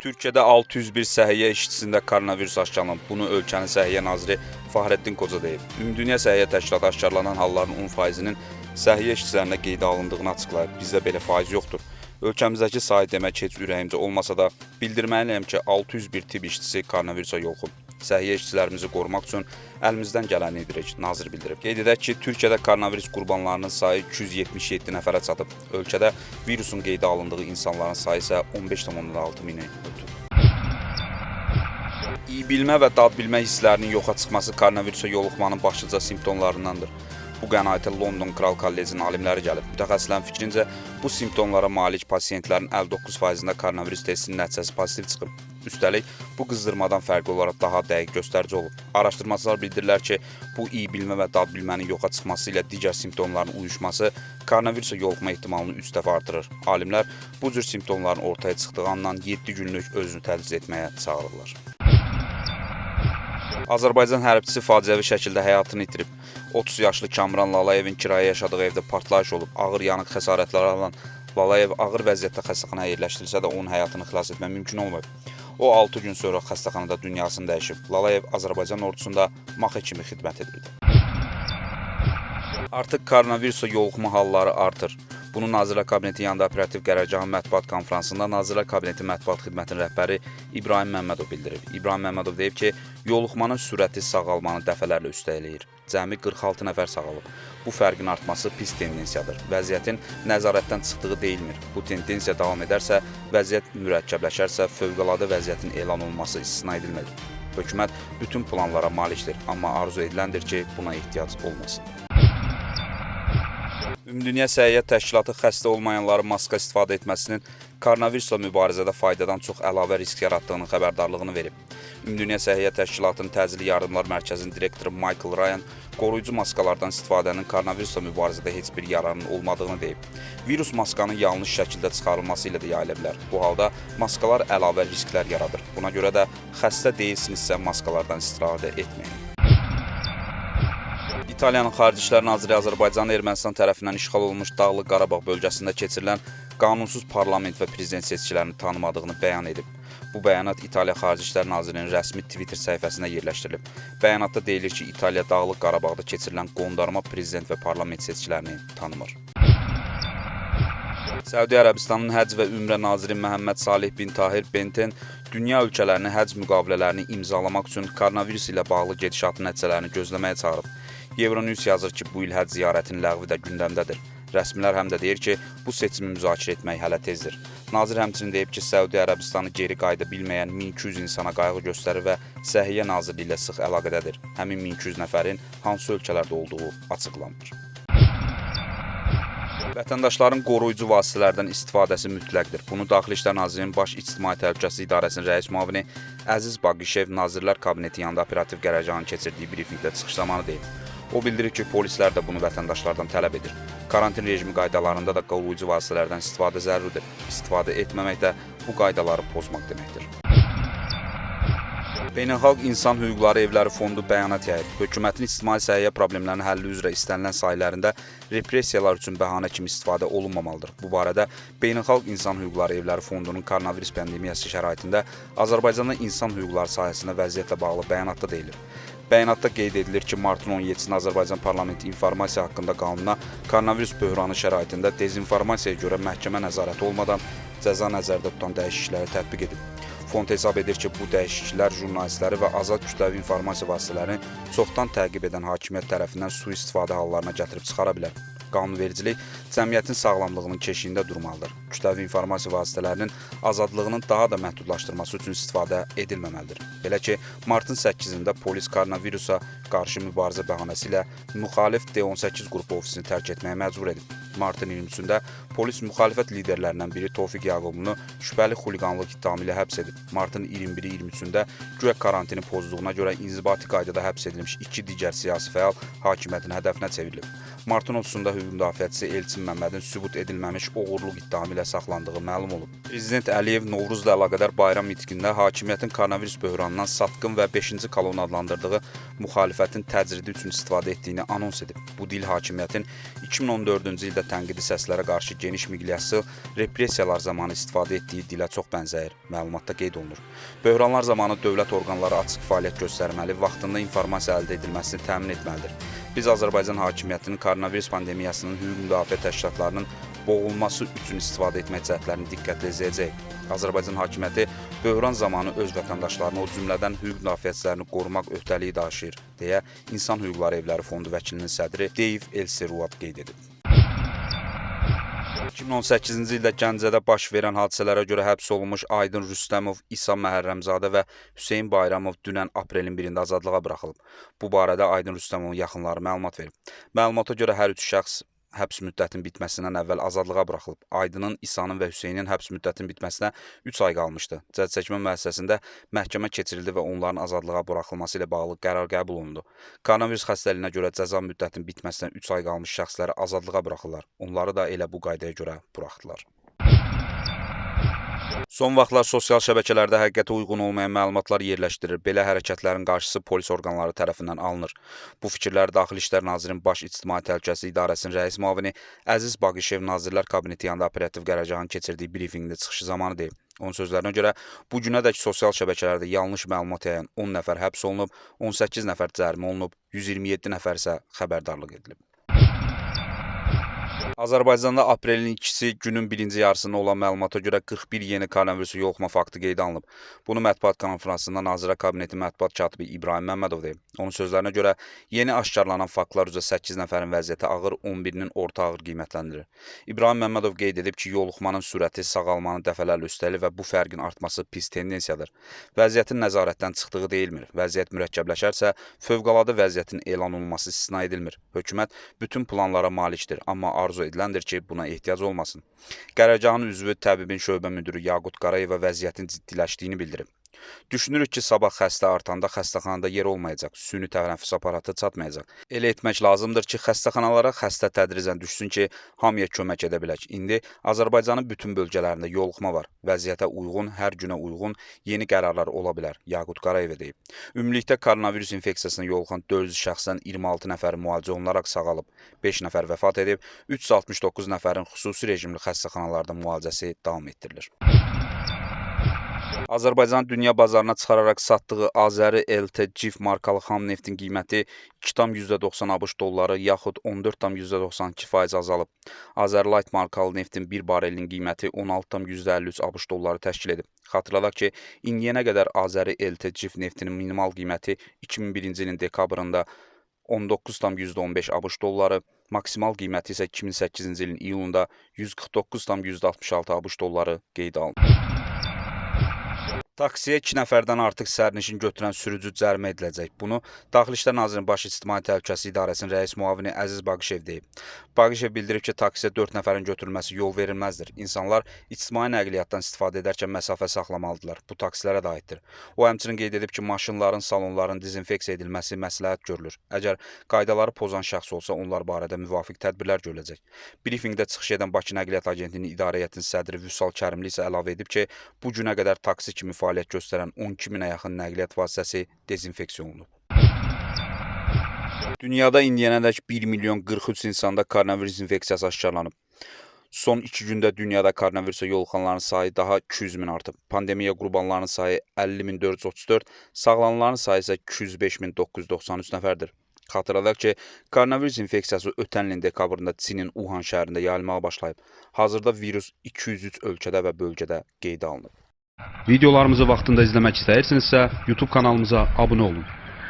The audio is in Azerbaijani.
Türkiyədə 601 səhiyyə işçisində koronavirus aşkarlanıb. Bunu ölkənin Səhiyyə naziri Fahrettin Qoca deyib. Ümumdünya Səhiyyə Təşkilatı aşkarlanan halların 10%-nin səhiyyə işçilərində qeydə alındığını açıqlayıb. Bizdə belə faiz yoxdur. Ölkəmizdəki sayı demək heç ürəyimcə olmasa da bildirməliyəm ki, 601 tibb işçisi koronavirusa yoluxub. Səhiyyə işçilərimizi qorumaq üçün əlimizdən gələni edirik, nazir bildirib. Qeyd edək ki, Türkiyədə koronavirus qurbanlarının sayı 277 nəfərə çatıb. Ölkədə virusun qeydə alındığı insanların sayı isə 15,6 mini ötüb. İyi bilmə və dad bilmə hisslərinin yoxa çıxması koronavirusa yoluxmanın başlıca simptomlarındandır. Bu qənaətə London Kral Kollecinin alimləri gəlib. Mütəxəssislərin fikrincə, bu simptomlara malik pasiyentlərin 59%-də koronavirus testinin nəticəsi pozitiv çıxıb. Üstəlik, bu qızdırmadan fərqli olaraq daha dəqiq göstərici olub. Araşdırmaçılar bildirirlər ki, bu iyi bilmə və dad bilmənin yoxa çıxması ilə digər simptomların uyuşması koronavirusa yoluxma ehtimalını 3 dəfə artırır. Alimlər bu cür simptomların ortaya çıxdığı andan 7 günlük özünü təchiz etməyə çağırırlar. Azərbaycan hərbçisi faciəvi şəkildə həyatını itirib. 30 yaşlı Kamran Lalayevin kirayə yaşadığı evdə partlayış olub. Ağır yanıq xəsarətləri alan Lalayev ağır vəziyyətdə xəstəxanaya yerləşdirilsə də onun həyatını xilas etmək mümkün olmayıb. O 6 gün sonra xəstəxanada dünyasını dəyişib. Lalayev Azərbaycan ordusunda maxe kimi xidmət edirdi. Artıq koronavirusa yoluxma halları artır. Bunu Nazirlər Kabineti yanında operativ qərargahın mətbuat konfransında Nazirlər Kabineti mətbuat xidmətinin rəhbəri İbrahim Məmmədov bildirib. İbrahim Məmmədov deyib ki, yoluxmanın sürəti sağalmanı dəfələrlə üstələyir. Cəmi 46 nəfər sağalıb. Bu fərqin artması pis tendensiyadır. Vəziyyətin nəzarətdən çıxdığı deyilmir. Bu tendensiya davam edərsə, vəziyyət mürəkkəbləşərsə, fövqəladə vəziyyətin elan olunması istisna edilmir. Hökumət bütün planlara malikdir, amma arzu ediləndir ki, buna ehtiyac olmasın. Ümumdünya Səhiyyə Təşkilatı xəstə olmayanların maska istifadə etməsinin koronavirusla mübarizədə faydadan çox əlavə risk yaratdığının xəbərdarlığını verib. Ümumdünya Səhiyyə Təşkilatının Təcili Yardımlar Mərkəzinin direktoru Michael Ryan qoruyucu maskalardan istifadənin koronavirusla mübarizədə heç bir yararının olmadığını deyib. Virus maskanın yanlış şəkildə çıxarılması ilə də yayıla bilər. Bu halda maskalar əlavə risklər yaradır. Buna görə də xəstə deyilsinizsə maskalardan istifadə etməyin. İtaliyanın Xarici İşlər Naziri Azərbaycanın Ermənistan tərəfindən işğal olunmuş Dağlıq Qarabağ bölgəsində keçirilən qanunsuz parlament və prezident seçkilərini tanımadığını bəyan edib. Bu bəyanat İtaliya Xarici İşlər Nazirliyinin rəsmi Twitter səhifəsində yerləşdirilib. Bəyanatda deyilir ki, İtaliya Dağlıq Qarabağda keçirilən qondarma prezident və parlament seçkilərini tanımır. Səudi Ərəbistanının Həcc və Ümrə naziri Məhəmməd Salih bin Tahir Benten dünya ölkələrini həcc müqavilələrini imzalamaq üçün koronavirus ilə bağlı gedişatın nəticələrini gözləməyə çağırıb. Euronews yazır ki, bu il həcc ziyarətinin ləğvi də gündəmdədir. Rəsmilər həm də deyir ki, bu seçimi müzakirə etmək hələ tezdir. Nazir həmçinin deyib ki, Səudi Ərəbistanı geri qayıda bilməyən 1200 insana qayğı göstərir və Səhiyyə Nazirliyi ilə sıx əlaqədədir. Həmin 1200 nəfərin hansı ölkələrdə olduğu açıqlanmır. Vətəndaşların qoruyucu vasitələrdən istifadəsi mütləqdir. Bunu Daxili İşlər Nazirliyinin Baş İctimai Təhlükəsizlik İdarəsinin rəis müavini Əziz Baqişev Nazirlər Kabineti yanında operativ qərargahın keçirdiyi brifinqdə çıxış zamanı deyib. O bildirir ki, polislər də bunu vətəndaşlardan tələb edir. Karantin rejimi qaydalarında da qoruyucu vasitələrdən istifadə zəruridir. İstifadə etməmək də bu qaydaları pozmaq deməkdir. Beynəlxalq İnsan Hüquqları Evləri Fondu bəyanat yayıb. Hökumətin ictimai səhiyyə problemlərinin həlli üzrə istənilən sahələrində repressiyalar üçün bəhanə kimi istifadə olunmamalıdır. Bu barədə Beynəlxalq İnsan Hüquqları Evləri Fondunun koronavirus pandemiyası şəraitində Azərbaycanda insan hüquqları sahəsində vəziyyətlə bağlı bəyanatda deyilir. Bəyanatda qeyd edilir ki, martın 17-də Azərbaycan Parlamenti informasiya haqqında qanununa koronavirus böhranı şəraitində dezinformasiyaya görə məhkəmə nəzarəti olmadan cəza nəzərdə tutan dəyişiklikləri tətbiq edib. Fond hesab edir ki, bu dəyişikliklər jurnalistləri və azad kütləvi informasiya vasitələrini çoxdan təqib edən hakimiyyət tərəfindən sui-istifadə hallarına gətirib çıxara bilər. Qanunvericilik cəmiyyətin sağlamlığının keşiyində durmalıdır. Kütləvi informasiya vasitələrinin azadlığının daha da məhdudlaşdırılması üçün istifadə edilməməlidir. Belə ki, martın 8-də polis koronavirusa qarşı mübarizə bəhanəsi ilə müxalif D18 qrupu ofisini tərk etməyə məcbur edib. Martın 23-də polis müxalifət liderlərindən biri Tofiq Yaqubunu şübhəli xuliqanlıq ittihamı ilə həbs edib. Martın 21-i 23-də güya karantini pozduğuna görə inzibati qaydada həbs edilmiş iki digər siyasi fəal hakimiyyətin hədəfinə çevrilib. Martın 30-da hüquq müdafiəçisi Elçin Məmmədin sübut edilməmiş oğurluq ittihamı ilə saxlandığı məlum olub. Prezident Əliyev Novruzla əlaqədar bayram mitqində hakimiyyətin koronavirus böhranından satqın və 5-ci kolon adlandırdığı müxalifətin təcridi üçün istifadə etdiyini anons edib. Bu dil hakimiyyətin 2014-cü ildə tənqidi səslərə qarşı geniş miqyaslı repressiyalar zamanı istifadə etdiyi dilə çox bənzəyir. Məlumatda qeyd olunur. Böhranlar zamanı dövlət orqanları açıq fəaliyyət göstərməli, vaxtında informasiya əldə edilməsini təmin etməlidir. Biz Azərbaycan hakimiyyətinin koronavirus pandemiyasının hüquq müdafiə təşkilatlarının boğulması üçün istifadə etmək cəhətlərini diqqətlə izləyəcək. Azərbaycan hakimiyyəti böhran zamanı öz vətəndaşlarını, o cümlədən hüquq müdafiəçilərini qorumaq öhdəliyi daşıyır, deyə İnsan Hüquqları Evləri Fondu vəkilinin sədri Dave Elseruat qeyd edib. 2018-ci ildə Gəncədə baş verən hadisələrə görə həbs olunmuş Aydın Rüstəmov, İsa Məhərrəmzadə və Hüseyn Bayramov dünən aprelin 1-də azadlığa buraxılıb. Bu barədə Aydın Rüstəmovun yaxınları məlumat verib. Məlumata görə hər üç şəxs həbs müddətinin bitməsindən əvvəl azadlığa buraxılıb. Aydının, İsanın və Hüseynin həbs müddətinin bitməsinə 3 ay qalmışdı. Cəzaçəkmə müəssisəsində məhkəmə keçirildi və onların azadlığa buraxılması ilə bağlı qərar qəbul olundu. Koronavirus xəstəliyinə görə cəza müddətinin bitməsinə 3 ay qalmış şəxsləri azadlığa buraxırlar. Onları da elə bu qaydaya görə buraxdılar. Son vaxtlar sosial şəbəkələrdə həqiqətə uyğun olmayan məlumatlar yerləşdirilir. Belə hərəkətlərin qarşısı polis orqanları tərəfindən alınır. Bu fikirləri Daxili İşlər Nazirinin Baş İctimai Təhlükəsizlik İdarəsinin rəis müavini Əziz Bağışev Nazirlər Kabineti yanında operativ qərargahın keçirdiyi brifinqdə çıxışı zamanı deyib. Onun sözlərinə görə bu günədək sosial şəbəkələrdə yanlış məlumat yayan 10 nəfər həbs olunub, 18 nəfər cərimə olunub, 127 nəfər isə xəbərdarlıq edilib. Azərbaycanda aprelin 2-si günün birinci yarısında olan məlumata görə 41 yeni koronavirusu yoluxma faktı qeydə alınıb. Bunu mətbuat konfransında Nazirə Kabineti mətbuat katibi İbrahim Məmmədov deyib. Onun sözlərinə görə yeni aşkarlanan faktlar üzrə 8 nəfərin vəziyyəti ağır, 11-nin orta ağır qiymətləndirilir. İbrahim Məmmədov qeyd edib ki, yoluxmanın sürəti sağalmanın dəfələrlə üstəlir və bu fərqin artması pis tendensiyadır. Vəziyyətin nəzarətdən çıxdığı deyilmir. Vəziyyət mürəkkəbləşərsə, fövqəladə vəziyyətin elan olunması istisna edilmir. Hökumət bütün planlara malikdir, amma arzu ediləndir ki, buna ehtiyac olmasın. Qərargahın üzvü təbibin şöbə müdürü Yaqut Qarayeva vəziyyətin ciddiləşdiyini bildirib. Düşünürük ki, sabah xəstə artanda xəstəxanada yer olmayacaq, süni tənəffüs aparatı çatmayacaq. Elə etmək lazımdır ki, xəstəxanalara xəstə tədricən düşsün ki, hamıya kömək edə bilək. İndi Azərbaycanın bütün bölgələrində yoluxma var. Vəziyyətə uyğun, hər günə uyğun yeni qərarlar ola bilər, Yaqut Qarayeva deyib. Ümumilikdə koronavirus infeksiyasına yoluxan 400 şəxsdən 26 nəfər müalicə olunaraq sağalıb, 5 nəfər vəfat edib, 369 nəfərin xüsusi rejimli xəstəxanalarda müalicəsi davam etdirilir. Azərbaycan dünya bazarına çıxararaq satdığı Azəri LT Cif markalı xam neftin qiyməti 2,90 ABŞ dolları yaxud 14,92% azalıb. Azərlight markalı neftin 1 barelinin qiyməti 16,53 ABŞ dolları təşkil edib. Xatırladaq ki, indiyənə qədər Azəri LT Cif neftinin minimal qiyməti 2001-ci ilin dekabrında 19,15 ABŞ dolları, maksimal qiyməti isə 2008-ci ilin iyulunda 149,66 ABŞ dolları qeydə alınıb. Taksiyə 2 nəfərdən artıq sərnişin götürən sürücü cərimə ediləcək. Bunu Daxili İşlər Nazirinin Baş İctimai Təhlükəsizlik İdarəsinin rəis müavini Əziz Bağışev deyib. Bağışev bildirib ki, taksiyə 4 nəfərin götürülməsi yol verilməzdir. İnsanlar ictimai nəqliyyatdan istifadə edərkən məsafə saxlamalıdırlar. Bu taksilərə də aiddir. O həmçinin qeyd edib ki, maşınların, salonların dezinfeksiya edilməsi məsləhət görülür. Əgər qaydaları pozan şəxs olsa, onlar barədə müvafiq tədbirlər görüləcək. Brifinqdə çıxış edən Bakı Nəqliyyat Agentliyinin İdarə Heyətinin sədri Vüsal Kərimli isə əlavə edib ki, bu günə qədər taksi kimi fəaliyyət göstərən 12 minə yaxın nəqliyyat vasitəsi dezinfeksiya olunub. Dünyada indiyənədək 1 milyon 43 insanda koronavirus infeksiyası aşkarlanıb. Son 2 gündə dünyada koronavirusa yoluxanların sayı daha 200 min artıb. Pandemiya qurbanlarının sayı 50434, sağalanların sayı isə 205993 nəfərdir. Xatırladaq ki, koronavirus infeksiyası ötən ilin dekabrında Çinin Wuhan şəhərində yayılmağa başlayıb. Hazırda virus 203 ölkədə və bölgədə qeydə alınıb. Videolarımızı vaxtında izləmək istəyirsinizsə, YouTube kanalımıza abunə olun.